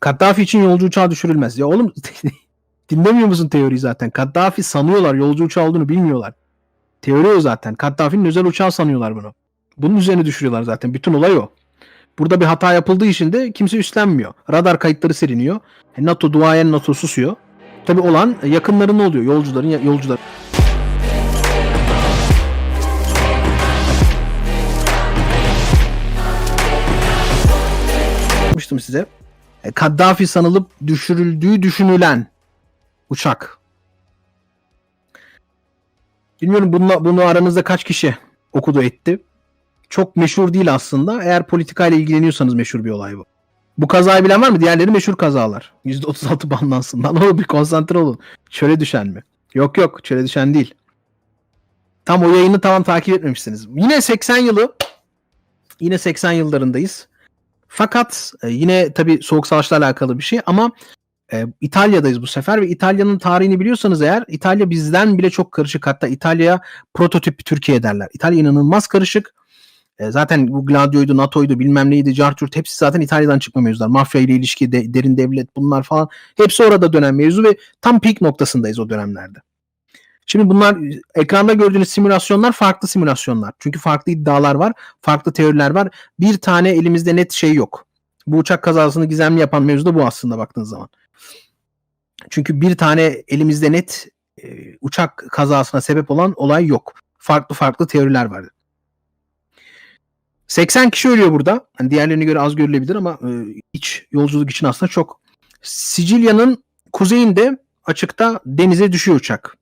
Kaddafi için yolcu uçağı düşürülmez. Ya oğlum dinlemiyor musun teoriyi zaten? Kaddafi sanıyorlar yolcu uçağı olduğunu bilmiyorlar. Teori o zaten. Kaddafi'nin özel uçağı sanıyorlar bunu. Bunun üzerine düşürüyorlar zaten. Bütün olay o. Burada bir hata yapıldığı için de kimse üstlenmiyor. Radar kayıtları siliniyor. E, NATO duayen NATO susuyor. Tabi olan yakınlarında oluyor. Yolcuların yolcular. Yapmıştım size. Kaddafi sanılıp düşürüldüğü düşünülen uçak. Bilmiyorum bununla, bunu aranızda kaç kişi okudu etti. Çok meşhur değil aslında. Eğer politikayla ilgileniyorsanız meşhur bir olay bu. Bu kazayı bilen var mı? Diğerleri meşhur kazalar. %36 banlansın. Lan oğlum bir konsantre olun. Çöle düşen mi? Yok yok çöle düşen değil. Tam o yayını tamam takip etmemişsiniz. Yine 80 yılı yine 80 yıllarındayız. Fakat e, yine tabii soğuk savaşla alakalı bir şey ama e, İtalya'dayız bu sefer ve İtalya'nın tarihini biliyorsanız eğer İtalya bizden bile çok karışık. Hatta İtalya prototip Türkiye derler. İtalya inanılmaz karışık. E, zaten bu Gladio'ydu, NATO'ydu, bilmem neydi, Cartürt hepsi zaten İtalya'dan çıkma mevzular. Mafya ile ilişki, de, derin devlet bunlar falan. Hepsi orada dönen mevzu ve tam peak noktasındayız o dönemlerde. Şimdi bunlar ekranda gördüğünüz simülasyonlar farklı simülasyonlar. Çünkü farklı iddialar var, farklı teoriler var. Bir tane elimizde net şey yok. Bu uçak kazasını gizemli yapan mevzu da bu aslında baktığınız zaman. Çünkü bir tane elimizde net e, uçak kazasına sebep olan olay yok. Farklı farklı teoriler var. 80 kişi ölüyor burada. Yani diğerlerine göre az görülebilir ama e, iç yolculuk için aslında çok. Sicilya'nın kuzeyinde açıkta denize düşüyor uçak.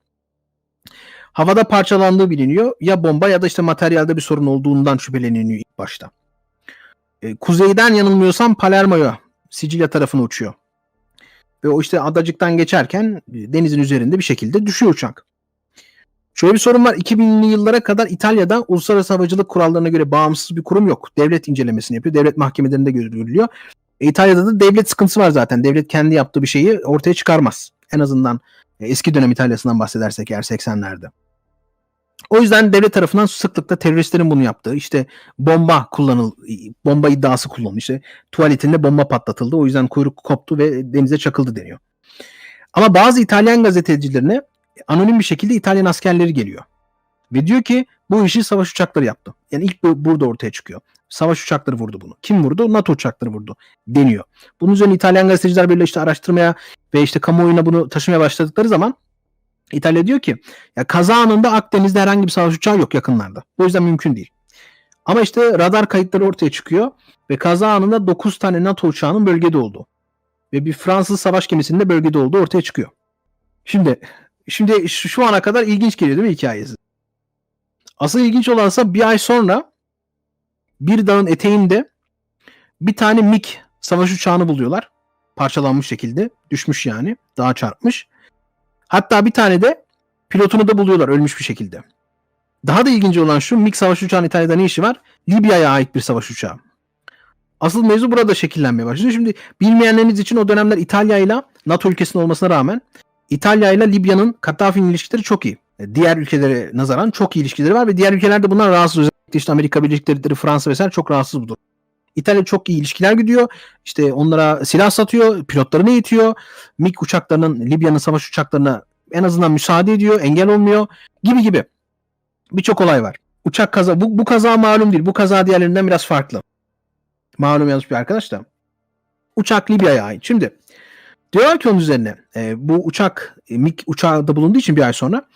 Havada parçalandığı biliniyor. Ya bomba ya da işte materyalde bir sorun olduğundan şüpheleniyor ilk başta. E, kuzeyden yanılmıyorsam Palermo'ya, Sicilya tarafına uçuyor. Ve o işte adacıktan geçerken e, denizin üzerinde bir şekilde düşüyor uçak. Şöyle bir sorun var. 2000'li yıllara kadar İtalya'da uluslararası havacılık kurallarına göre bağımsız bir kurum yok. Devlet incelemesini yapıyor. Devlet mahkemelerinde görülüyor. E, İtalya'da da devlet sıkıntısı var zaten. Devlet kendi yaptığı bir şeyi ortaya çıkarmaz. En azından e, eski dönem İtalya'sından bahsedersek eğer 80'lerde. O yüzden devlet tarafından sıklıkla teröristlerin bunu yaptığı işte bomba kullanıl bomba iddiası kullanıldı. İşte tuvaletinde bomba patlatıldı. O yüzden kuyruk koptu ve denize çakıldı deniyor. Ama bazı İtalyan gazetecilerine anonim bir şekilde İtalyan askerleri geliyor. Ve diyor ki bu işi savaş uçakları yaptı. Yani ilk bu, burada ortaya çıkıyor. Savaş uçakları vurdu bunu. Kim vurdu? NATO uçakları vurdu deniyor. Bunun üzerine İtalyan gazeteciler böyle işte araştırmaya ve işte kamuoyuna bunu taşımaya başladıkları zaman İtalya diyor ki ya kaza anında Akdeniz'de herhangi bir savaş uçağı yok yakınlarda. O yüzden mümkün değil. Ama işte radar kayıtları ortaya çıkıyor ve kaza anında 9 tane NATO uçağının bölgede olduğu ve bir Fransız savaş gemisinin de bölgede olduğu ortaya çıkıyor. Şimdi şimdi şu, ana kadar ilginç geliyor değil mi hikayesi? Asıl ilginç olansa bir ay sonra bir dağın eteğinde bir tane MiG savaş uçağını buluyorlar. Parçalanmış şekilde. Düşmüş yani. Dağa çarpmış. Hatta bir tane de pilotunu da buluyorlar ölmüş bir şekilde. Daha da ilginç olan şu MiG savaş uçağının İtalya'da ne işi var? Libya'ya ait bir savaş uçağı. Asıl mevzu burada şekillenmeye başlıyor. Şimdi bilmeyenleriniz için o dönemler İtalya ile NATO ülkesinin olmasına rağmen İtalya ile Libya'nın Kaddafi'nin ilişkileri çok iyi. Diğer ülkelere nazaran çok iyi ilişkileri var ve diğer ülkelerde bunlar rahatsız. Özellikle işte Amerika Birleşik Devletleri, Fransa vesaire çok rahatsız bu durum. İtalya çok iyi ilişkiler gidiyor. İşte onlara silah satıyor, pilotlarını eğitiyor. MiG uçaklarının, Libya'nın savaş uçaklarına en azından müsaade ediyor, engel olmuyor gibi gibi. Birçok olay var. Uçak kaza, bu, bu kaza malum değil. Bu kaza diğerlerinden biraz farklı. Malum yazmış bir arkadaş da. Uçak Libya'ya ait. Şimdi diyorlar ki onun üzerine e, bu uçak e, MiG uçağı da bulunduğu için bir ay sonra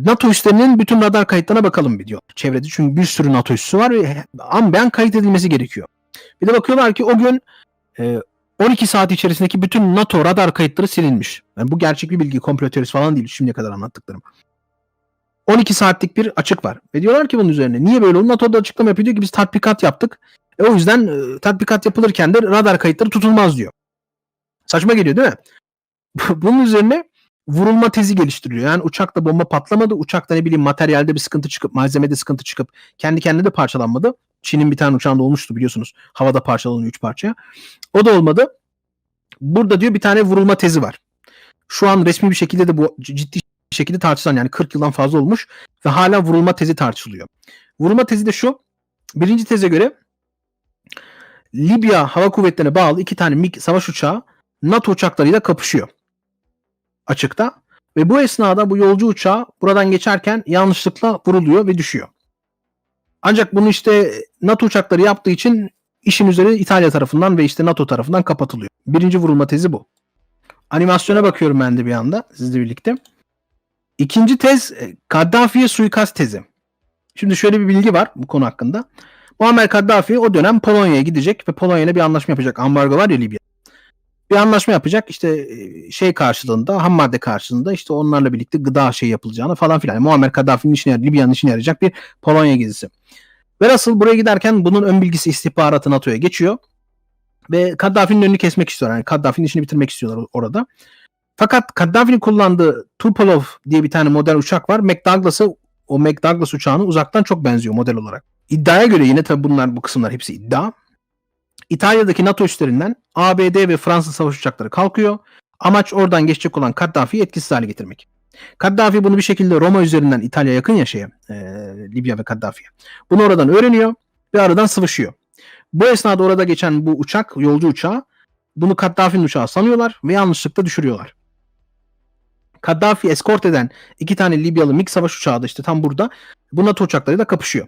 NATO üslerinin bütün radar kayıtlarına bakalım bir diyor. Çevrede çünkü bir sürü NATO üssü var ve an beyan kayıt edilmesi gerekiyor. Bir de bakıyorlar ki o gün e, 12 saat içerisindeki bütün NATO radar kayıtları silinmiş. Yani bu gerçek bir bilgi, komplo teorisi falan değil şimdiye kadar anlattıklarım. 12 saatlik bir açık var. Ve diyorlar ki bunun üzerine niye böyle oldu? NATO'da açıklama yapıyor diyor ki biz tatbikat yaptık. E o yüzden e, tatbikat yapılırken de radar kayıtları tutulmaz diyor. Saçma geliyor değil mi? bunun üzerine vurulma tezi geliştiriyor. Yani uçakta bomba patlamadı. Uçakta ne bileyim materyalde bir sıkıntı çıkıp malzemede sıkıntı çıkıp kendi kendine de parçalanmadı. Çin'in bir tane uçağında olmuştu biliyorsunuz. Havada parçalanıyor üç parçaya. O da olmadı. Burada diyor bir tane vurulma tezi var. Şu an resmi bir şekilde de bu ciddi şekilde tartışılan yani 40 yıldan fazla olmuş ve hala vurulma tezi tartışılıyor. Vurulma tezi de şu. Birinci teze göre Libya Hava Kuvvetleri'ne bağlı iki tane MiG savaş uçağı NATO uçaklarıyla kapışıyor. Açıkta. Ve bu esnada bu yolcu uçağı buradan geçerken yanlışlıkla vuruluyor ve düşüyor. Ancak bunu işte NATO uçakları yaptığı için işin üzeri İtalya tarafından ve işte NATO tarafından kapatılıyor. Birinci vurulma tezi bu. Animasyona bakıyorum ben de bir anda sizle birlikte. İkinci tez e, Kaddafi'ye suikast tezi. Şimdi şöyle bir bilgi var bu konu hakkında. Muammer Kaddafi o dönem Polonya'ya gidecek ve Polonya ile bir anlaşma yapacak. Ambargo var ya Libya. Bir anlaşma yapacak işte e, şey karşılığında ham madde karşılığında işte onlarla birlikte gıda şey yapılacağını falan filan. Yani Muammer Kaddafi'nin işine Libya'nın işine yarayacak bir Polonya gezisi. Ve nasıl buraya giderken bunun ön bilgisi istihbaratı NATO'ya geçiyor. Ve Kaddafi'nin önünü kesmek istiyorlar. Yani Kaddafi'nin işini bitirmek istiyorlar orada. Fakat Kaddafi'nin kullandığı Tupolev diye bir tane model uçak var. McDouglas'ı o McDouglas uçağına uzaktan çok benziyor model olarak. İddiaya göre yine tabi bunlar bu kısımlar hepsi iddia. İtalya'daki NATO üslerinden ABD ve Fransız savaş uçakları kalkıyor. Amaç oradan geçecek olan Kaddafi'yi etkisiz hale getirmek. Kaddafi bunu bir şekilde Roma üzerinden İtalya yakın ya şeye, e, Libya ve Kaddafi'ye. Bunu oradan öğreniyor ve aradan sıvışıyor. Bu esnada orada geçen bu uçak, yolcu uçağı bunu Kaddafi'nin uçağı sanıyorlar ve yanlışlıkla düşürüyorlar. Kaddafi eskort eden iki tane Libyalı MiG savaş uçağı da işte tam burada bu NATO uçaklarıyla kapışıyor.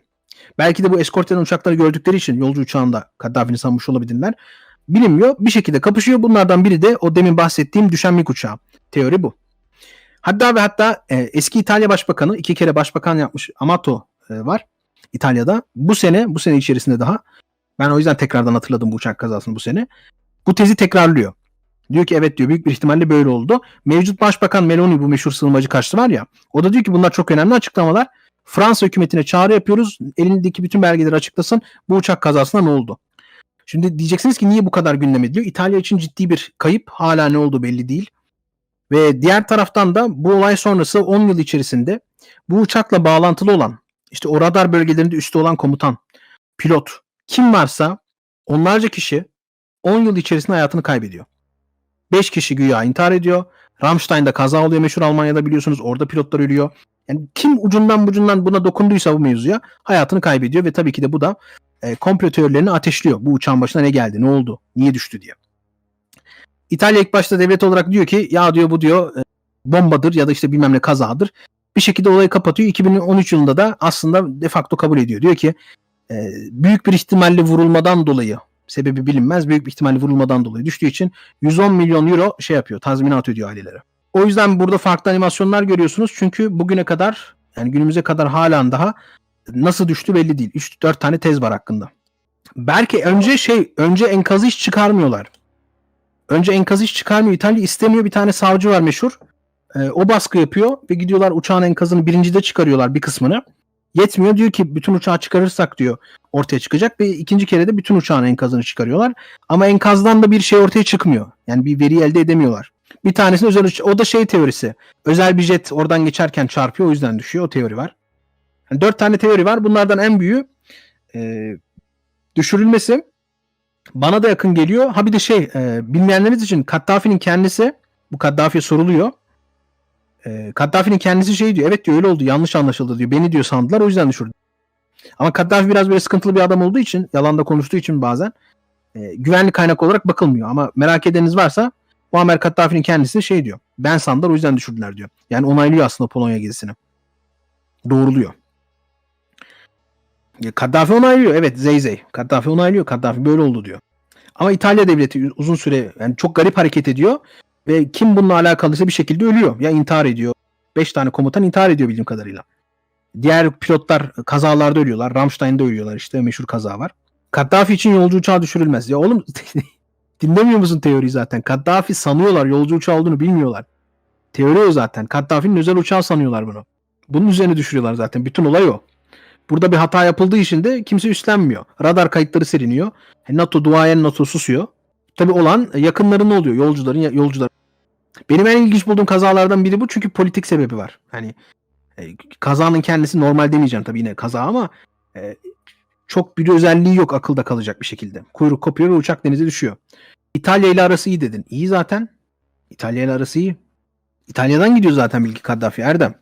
Belki de bu eskort eden uçakları gördükleri için yolcu uçağında Kaddafi'ni sanmış olabilirler. Bilinmiyor. Bir şekilde kapışıyor. Bunlardan biri de o demin bahsettiğim düşen MiG uçağı. Teori bu. Hatta ve hatta e, eski İtalya Başbakanı iki kere başbakan yapmış Amato e, var İtalya'da. Bu sene bu sene içerisinde daha ben o yüzden tekrardan hatırladım bu uçak kazasını bu sene. Bu tezi tekrarlıyor. Diyor ki evet diyor büyük bir ihtimalle böyle oldu. Mevcut başbakan Meloni bu meşhur sığınmacı karşıtı var ya. O da diyor ki bunlar çok önemli açıklamalar. Fransa hükümetine çağrı yapıyoruz. Elindeki bütün belgeleri açıklasın. Bu uçak kazasında ne oldu? Şimdi diyeceksiniz ki niye bu kadar gündem ediliyor? İtalya için ciddi bir kayıp. Hala ne olduğu belli değil. Ve diğer taraftan da bu olay sonrası 10 yıl içerisinde bu uçakla bağlantılı olan işte o radar bölgelerinde üstü olan komutan, pilot kim varsa onlarca kişi 10 yıl içerisinde hayatını kaybediyor. 5 kişi güya intihar ediyor. Ramstein'da kaza oluyor meşhur Almanya'da biliyorsunuz orada pilotlar ölüyor. Yani kim ucundan bucundan buna dokunduysa bu mevzuya hayatını kaybediyor ve tabii ki de bu da e, komplo teorilerini ateşliyor. Bu uçağın başına ne geldi, ne oldu, niye düştü diye. İtalya ilk başta devlet olarak diyor ki ya diyor bu diyor e, bombadır ya da işte bilmem ne kazadır. Bir şekilde olayı kapatıyor. 2013 yılında da aslında de facto kabul ediyor. Diyor ki e, büyük bir ihtimalle vurulmadan dolayı sebebi bilinmez. Büyük bir ihtimalle vurulmadan dolayı düştüğü için 110 milyon euro şey yapıyor. Tazminat ödüyor ailelere. O yüzden burada farklı animasyonlar görüyorsunuz. Çünkü bugüne kadar yani günümüze kadar halen daha nasıl düştü belli değil. 3-4 tane tez var hakkında. Belki önce şey önce enkazı hiç çıkarmıyorlar. Önce enkazı hiç çıkarmıyor. İtalya istemiyor. Bir tane savcı var meşhur. Ee, o baskı yapıyor ve gidiyorlar uçağın enkazını birincide çıkarıyorlar bir kısmını. Yetmiyor diyor ki bütün uçağı çıkarırsak diyor ortaya çıkacak ve ikinci kere de bütün uçağın enkazını çıkarıyorlar. Ama enkazdan da bir şey ortaya çıkmıyor. Yani bir veri elde edemiyorlar. Bir tanesinin özel o da şey teorisi. Özel bir jet oradan geçerken çarpıyor o yüzden düşüyor. O teori var. Yani dört tane teori var. Bunlardan en büyüğü e, düşürülmesi bana da yakın geliyor. Ha bir de şey e, bilmeyenleriniz için Kaddafi'nin kendisi bu Kaddafi'ye soruluyor. E, Kaddafi'nin kendisi şey diyor. Evet diyor öyle oldu yanlış anlaşıldı diyor. Beni diyor sandılar o yüzden düşürdü. Ama Kaddafi biraz böyle sıkıntılı bir adam olduğu için yalanda konuştuğu için bazen e, güvenlik kaynak olarak bakılmıyor. Ama merak edeniniz varsa Muammer Kaddafi'nin kendisi şey diyor. Ben sandılar o yüzden düşürdüler diyor. Yani onaylıyor aslında Polonya gezisini. Doğruluyor. Kaddafi onaylıyor. Evet Zeyzey. Kaddafi onaylıyor. Kaddafi böyle oldu diyor. Ama İtalya devleti uzun süre yani çok garip hareket ediyor ve kim bununla alakalıysa bir şekilde ölüyor. Ya intihar ediyor. 5 tane komutan intihar ediyor bildiğim kadarıyla. Diğer pilotlar kazalarda ölüyorlar. Ramstein'de ölüyorlar işte meşhur kaza var. Kaddafi için yolcu uçağı düşürülmez. Ya oğlum dinlemiyor musun teoriyi zaten? Kaddafi sanıyorlar yolcu uçağı olduğunu bilmiyorlar. Teori o zaten. Kaddafi'nin özel uçağı sanıyorlar bunu. Bunun üzerine düşürüyorlar zaten. Bütün olay o. Burada bir hata yapıldığı için de kimse üstlenmiyor. Radar kayıtları siliniyor. E, NATO duayen NATO susuyor. Tabi olan yakınlarının oluyor. Yolcuların yolcular. Benim en ilginç bulduğum kazalardan biri bu çünkü politik sebebi var. Hani e, kazanın kendisi normal demeyeceğim tabii yine kaza ama e, çok bir özelliği yok akılda kalacak bir şekilde. Kuyruk kopuyor ve uçak denize düşüyor. İtalya ile arası iyi dedin. İyi zaten. İtalya ile arası iyi. İtalya'dan gidiyor zaten bilgi Kaddafi Erdem.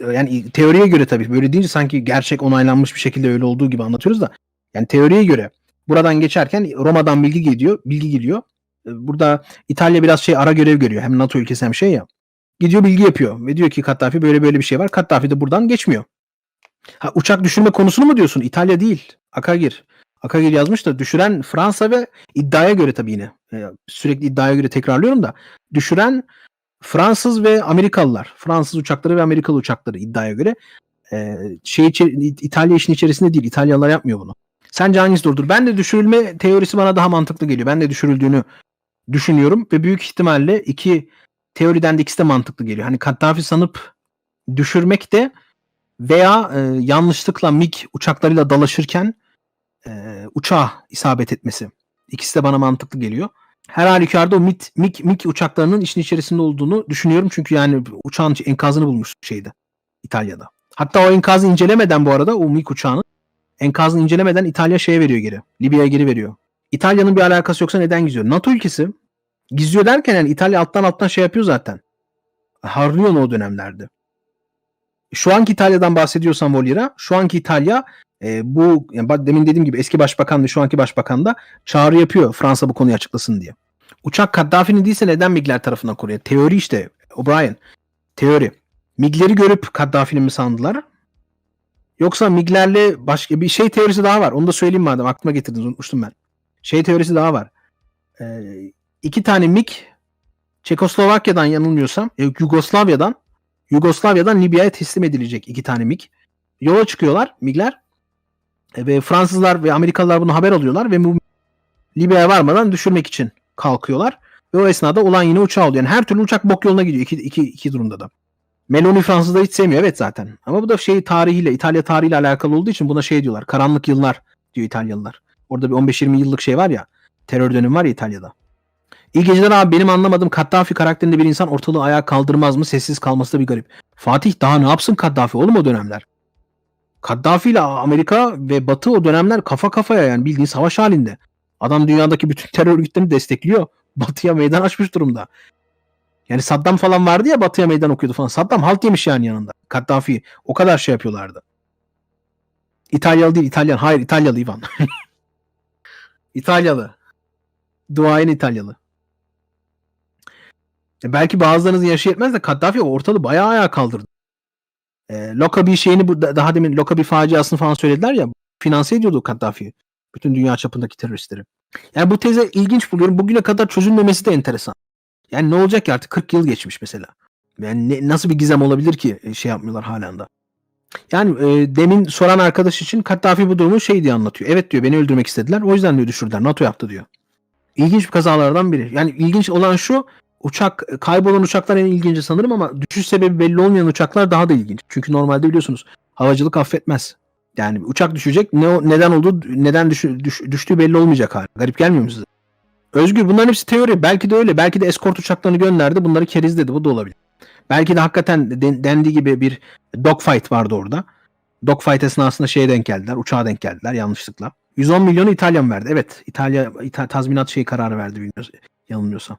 Yani teoriye göre tabii böyle deyince sanki gerçek onaylanmış bir şekilde öyle olduğu gibi anlatıyoruz da yani teoriye göre Buradan geçerken Roma'dan bilgi geliyor, bilgi geliyor. E, Burada İtalya biraz şey ara görev görüyor. Hem NATO ülkesi hem şey ya. Gidiyor bilgi yapıyor ve diyor ki Kaddafi böyle böyle bir şey var. Kaddafi de buradan geçmiyor. Ha, uçak düşürme konusunu mu diyorsun? İtalya değil. Akagir. Akagir yazmış da düşüren Fransa ve iddiaya göre tabii yine. e, sürekli iddiaya göre tekrarlıyorum da düşüren Fransız ve Amerikalılar. Fransız uçakları ve Amerikalı uçakları iddiaya göre. E, şey İtalya işin içerisinde değil. İtalyalılar yapmıyor bunu. Sence hangisi doğrudur? Ben de düşürülme teorisi bana daha mantıklı geliyor. Ben de düşürüldüğünü düşünüyorum ve büyük ihtimalle iki teoriden de ikisi de mantıklı geliyor. Hani Kaddafi sanıp düşürmek de veya e, yanlışlıkla MiG uçaklarıyla dalaşırken e, uçağa isabet etmesi. İkisi de bana mantıklı geliyor. Her halükarda o MiG, MiG, MiG uçaklarının işin içerisinde olduğunu düşünüyorum. Çünkü yani uçağın enkazını bulmuş şeydi İtalya'da. Hatta o enkazı incelemeden bu arada o MiG uçağının enkazını incelemeden İtalya şeye veriyor geri. Libya'ya geri veriyor. İtalya'nın bir alakası yoksa neden gizliyor? NATO ülkesi gizliyor derken yani İtalya alttan alttan şey yapıyor zaten. Harlıyor o dönemlerde. Şu anki İtalya'dan bahsediyorsan Voliera, şu anki İtalya e, bu yani demin dediğim gibi eski başbakan ve şu anki başbakan da çağrı yapıyor Fransa bu konuyu açıklasın diye. Uçak Kaddafi'nin değilse neden MiG'ler tarafından koruyor? Teori işte O'Brien. Teori. MiG'leri görüp Kaddafi'nin mi sandılar? Yoksa MiG'lerle başka bir şey teorisi daha var. Onu da söyleyeyim madem aklıma getirdiniz unutmuştum ben. Şey teorisi daha var. Ee, iki tane MiG Çekoslovakya'dan yanılmıyorsam e, Yugoslavya'dan Yugoslavya'dan Libya'ya teslim edilecek iki tane MiG. Yola çıkıyorlar MiG'ler. E, ve Fransızlar ve Amerikalılar bunu haber alıyorlar ve bu Libya'ya varmadan düşürmek için kalkıyorlar. Ve o esnada olan yine uçağı oluyor. Yani her türlü uçak bok yoluna gidiyor iki, iki, iki durumda da. Meloni Fransızları hiç sevmiyor evet zaten. Ama bu da şey tarihiyle, İtalya tarihiyle alakalı olduğu için buna şey diyorlar. Karanlık yıllar diyor İtalyalılar. Orada bir 15-20 yıllık şey var ya. Terör dönemi var ya İtalya'da. İyi geceler abi benim anlamadığım Kaddafi karakterinde bir insan ortalığı ayağa kaldırmaz mı? Sessiz kalması da bir garip. Fatih daha ne yapsın Kaddafi oğlum o dönemler? Kaddafi ile Amerika ve Batı o dönemler kafa kafaya yani bildiğin savaş halinde. Adam dünyadaki bütün terör örgütlerini destekliyor. Batı'ya meydan açmış durumda. Yani Saddam falan vardı ya Batı'ya meydan okuyordu falan. Saddam halt yemiş yani yanında. Kaddafi o kadar şey yapıyorlardı. İtalyalı değil İtalyan. Hayır İtalyalı Ivan. İtalyalı. Duayen İtalyalı. E belki bazılarınızın yaşı yetmez de Kaddafi ortalığı bayağı ayağa kaldırdı. E, Lockerbie şeyini daha demin Lockerbie faciasını falan söylediler ya finanse ediyordu Kaddafi. Bütün dünya çapındaki teröristleri. Yani bu teze ilginç buluyorum. Bugüne kadar çözülmemesi de enteresan. Yani ne olacak ki artık 40 yıl geçmiş mesela. Yani ne- nasıl bir gizem olabilir ki e, şey yapmıyorlar halen de. Yani e, demin soran arkadaş için Kaddafi bu durumu şey diye anlatıyor. Evet diyor beni öldürmek istediler. O yüzden diyor düşürdüler. NATO yaptı diyor. İlginç bir kazalardan biri. Yani ilginç olan şu uçak kaybolan uçaklar en ilginci sanırım ama düşüş sebebi belli olmayan uçaklar daha da ilginç. Çünkü normalde biliyorsunuz havacılık affetmez. Yani uçak düşecek ne neden olduğu neden düşü- düş- düştüğü belli olmayacak hali. Garip gelmiyor mu size? Özgür bunların hepsi teori. Belki de öyle. Belki de eskort uçaklarını gönderdi. Bunları kerizledi. Bu da olabilir. Belki de hakikaten den- dendiği gibi bir dogfight vardı orada. Dogfight esnasında şeye denk geldiler. Uçağa denk geldiler yanlışlıkla. 110 milyonu İtalyan verdi. Evet. İtalya İta- tazminat şey kararı verdi bilmiyoruz. Yanılmıyorsam.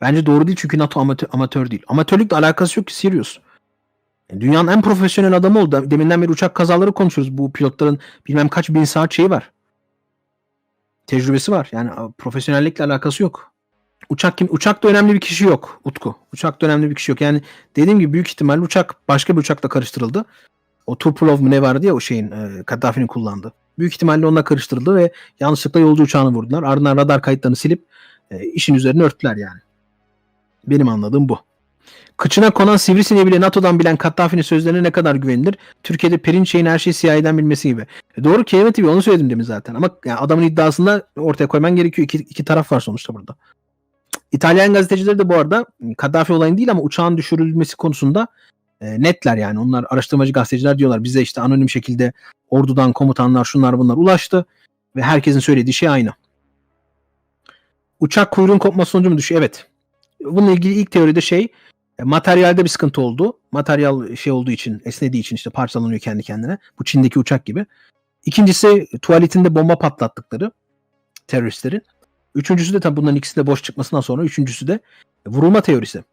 Bence doğru değil çünkü NATO amatör, amatör değil. Amatörlükle alakası yok ki Sirius. Dünyanın en profesyonel adamı oldu. Deminden beri uçak kazaları konuşuyoruz. Bu pilotların bilmem kaç bin saat şeyi var. Tecrübesi var. Yani profesyonellikle alakası yok. Uçak kim? Uçakta önemli bir kişi yok Utku. Uçakta önemli bir kişi yok. Yani dediğim gibi büyük ihtimalle uçak başka bir uçakla karıştırıldı. O Tuprolov mu ne vardı ya o şeyin e, Kaddafi'nin kullandığı. Büyük ihtimalle onunla karıştırıldı ve yanlışlıkla yolcu uçağını vurdular. Ardından radar kayıtlarını silip e, işin üzerine örttüler yani. Benim anladığım bu. Kıçına konan sivrisineği bile NATO'dan bilen Kaddafi'nin sözlerine ne kadar güvenilir? Türkiye'de Perinçek'in her şeyi CIA'den bilmesi gibi. E doğru Kelime TV onu söyledim demin zaten. Ama yani adamın iddiasında ortaya koyman gerekiyor. İki, iki taraf var sonuçta burada. İtalyan gazetecileri de bu arada Kaddafi olayın değil ama uçağın düşürülmesi konusunda e, netler yani. Onlar araştırmacı gazeteciler diyorlar bize işte anonim şekilde ordudan komutanlar şunlar bunlar ulaştı ve herkesin söylediği şey aynı. Uçak kuyruğun kopması sonucu mu düşüyor? Evet. Bununla ilgili ilk teoride şey e, materyalde bir sıkıntı oldu. Materyal şey olduğu için, esnediği için işte parçalanıyor kendi kendine. Bu Çin'deki uçak gibi. İkincisi tuvaletinde bomba patlattıkları teröristlerin. Üçüncüsü de tabii bunların ikisi de boş çıkmasından sonra üçüncüsü de vurulma teorisi.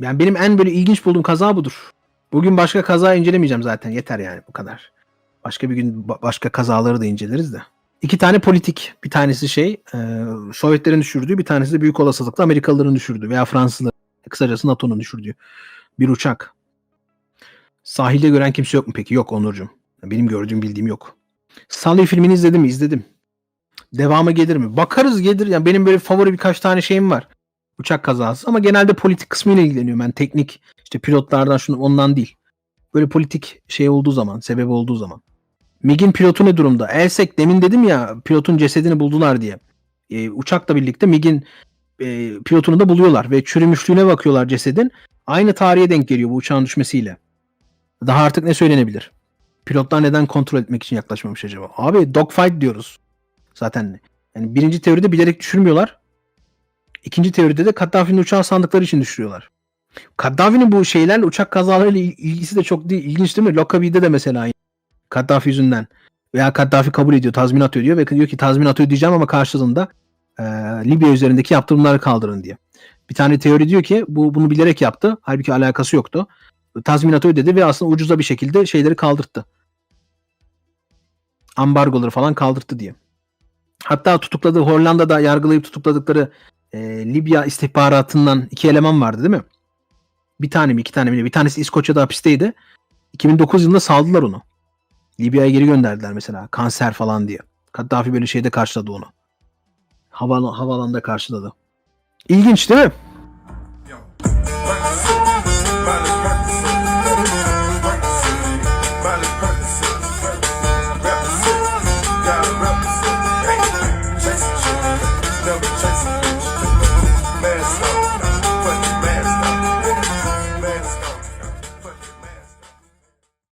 Yani benim en böyle ilginç bulduğum kaza budur. Bugün başka kaza incelemeyeceğim zaten. Yeter yani bu kadar. Başka bir gün ba- başka kazaları da inceleriz de. İki tane politik. Bir tanesi şey e, Sovyetlerin düşürdüğü bir tanesi de büyük olasılıkla Amerikalıların düşürdüğü veya Fransızların kısacası NATO'nun düşürdüğü bir uçak. Sahilde gören kimse yok mu peki? Yok Onurcuğum. Benim gördüğüm bildiğim yok. Sully filmini izledim mi? İzledim. Devamı gelir mi? Bakarız gelir. Yani benim böyle favori birkaç tane şeyim var. Uçak kazası ama genelde politik kısmıyla ilgileniyorum. Ben teknik işte pilotlardan şunu ondan değil. Böyle politik şey olduğu zaman, sebebi olduğu zaman. MiG'in pilotu ne durumda? Elsek demin dedim ya pilotun cesedini buldular diye. Ee, uçakla birlikte MiG'in e, pilotunu da buluyorlar ve çürümüşlüğüne bakıyorlar cesedin. Aynı tarihe denk geliyor bu uçağın düşmesiyle. Daha artık ne söylenebilir? Pilotlar neden kontrol etmek için yaklaşmamış acaba? Abi dogfight diyoruz. Zaten yani birinci teoride bilerek düşürmüyorlar. İkinci teoride de Kaddafi'nin uçağı sandıkları için düşürüyorlar. Kaddafi'nin bu şeylerle uçak kazalarıyla il- ilgisi de çok değil, ilginç değil mi? Lockerbie'de de mesela aynı. Kaddafi yüzünden. Veya Kaddafi kabul ediyor, tazminat ödüyor ve diyor ki tazminat ödeyeceğim ama karşılığında e, Libya üzerindeki yaptırımları kaldırın diye. Bir tane teori diyor ki bu bunu bilerek yaptı. Halbuki alakası yoktu. Tazminatı ödedi ve aslında ucuza bir şekilde şeyleri kaldırttı. Ambargoları falan kaldırttı diye. Hatta tutukladığı Hollanda'da yargılayıp tutukladıkları e, Libya istihbaratından iki eleman vardı değil mi? Bir tane mi iki tane mi? Bir tanesi İskoçya'da hapisteydi. 2009 yılında saldılar onu. Libya'ya geri gönderdiler mesela. Kanser falan diye. Kaddafi böyle şeyde karşıladı onu. Hava, havalanda karşıladı. İlginç değil mi?